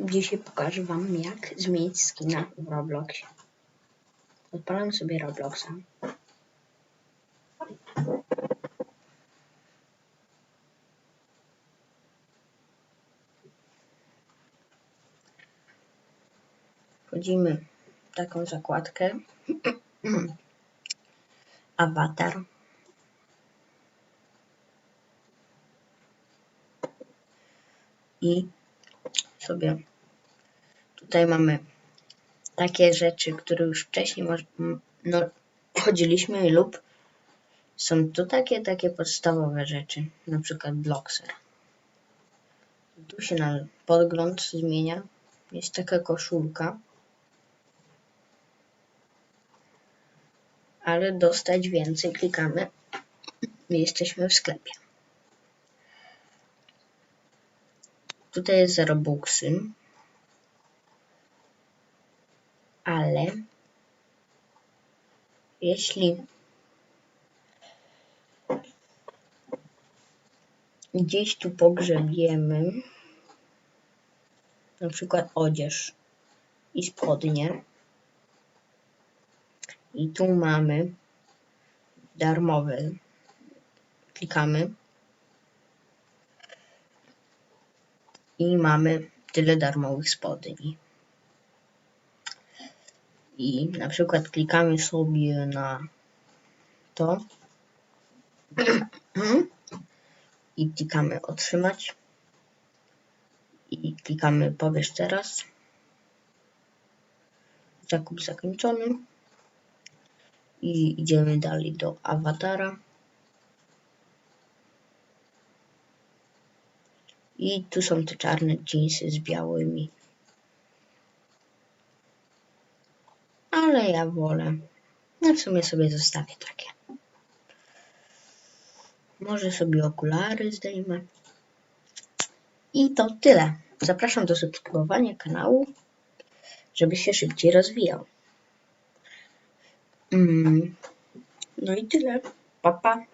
Dzisiaj pokażę wam jak zmienić skina w Robloxie. Odpalam sobie Robloxa. Wchodzimy w taką zakładkę. Awatar. I sobie tutaj mamy takie rzeczy, które już wcześniej no, chodziliśmy lub są tu takie, takie podstawowe rzeczy, na przykład Bloxer. Tu się na podgląd zmienia. Jest taka koszulka. Ale dostać więcej klikamy jesteśmy w sklepie. Tutaj jest Robuxy. Ale jeśli gdzieś tu pogrzebiemy na przykład odzież i spodnie i tu mamy darmowy klikamy i mamy tyle darmowych spodni i na przykład klikamy sobie na to. I klikamy otrzymać. I klikamy powiesz teraz. Zakup zakończony. I idziemy dalej do awatara. I tu są te czarne jeansy z białymi ale ja wolę no w sumie sobie zostawię takie może sobie okulary zdejmę i to tyle. Zapraszam do subskrybowania kanału, żeby się szybciej rozwijał. Mm, No i tyle. Pa, pa.